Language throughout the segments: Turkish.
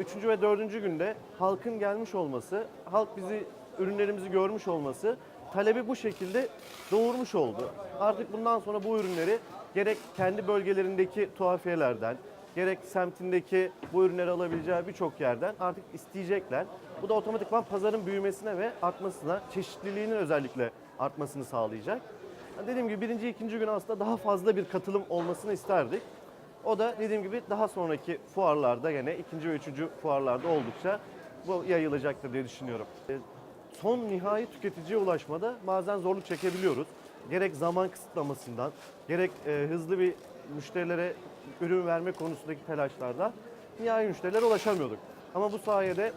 Üçüncü ve dördüncü günde halkın gelmiş olması, halk bizi, ürünlerimizi görmüş olması talebi bu şekilde doğurmuş oldu. Artık bundan sonra bu ürünleri gerek kendi bölgelerindeki tuhafiyelerden, gerek semtindeki bu ürünleri alabileceği birçok yerden artık isteyecekler. Bu da otomatikman pazarın büyümesine ve artmasına, çeşitliliğinin özellikle artmasını sağlayacak. Dediğim gibi birinci, ikinci gün aslında daha fazla bir katılım olmasını isterdik. O da dediğim gibi daha sonraki fuarlarda gene ikinci ve üçüncü fuarlarda oldukça bu yayılacaktır diye düşünüyorum. E, Son nihai tüketiciye ulaşmada bazen zorluk çekebiliyoruz. Gerek zaman kısıtlamasından, gerek e, hızlı bir müşterilere ürün verme konusundaki telaşlardan nihai müşterilere ulaşamıyorduk. Ama bu sayede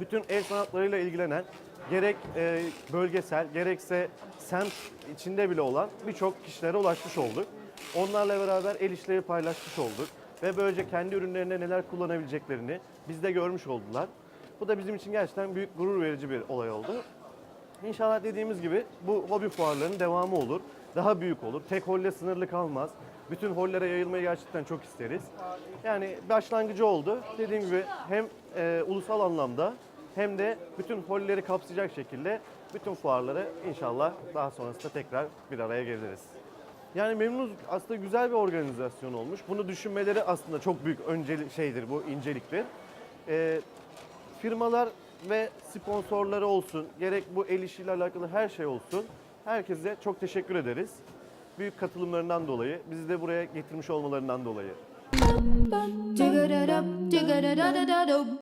bütün el sanatlarıyla ilgilenen gerek e, bölgesel gerekse semt içinde bile olan birçok kişilere ulaşmış olduk. Onlarla beraber el işleri paylaşmış olduk ve böylece kendi ürünlerinde neler kullanabileceklerini bizde görmüş oldular. Bu da bizim için gerçekten büyük gurur verici bir olay oldu. İnşallah dediğimiz gibi bu hobi fuarlarının devamı olur. Daha büyük olur. Tek holle sınırlı kalmaz. Bütün hollere yayılmayı gerçekten çok isteriz. Yani başlangıcı oldu. Dediğim gibi hem e, ulusal anlamda hem de bütün holleri kapsayacak şekilde bütün fuarları inşallah daha sonrasında tekrar bir araya geliriz. Yani memnunuz. Aslında güzel bir organizasyon olmuş. Bunu düşünmeleri aslında çok büyük önceli şeydir bu inceliktir. Ee, firmalar ve sponsorları olsun, gerek bu el işiyle alakalı her şey olsun. Herkese çok teşekkür ederiz. Büyük katılımlarından dolayı, bizi de buraya getirmiş olmalarından dolayı.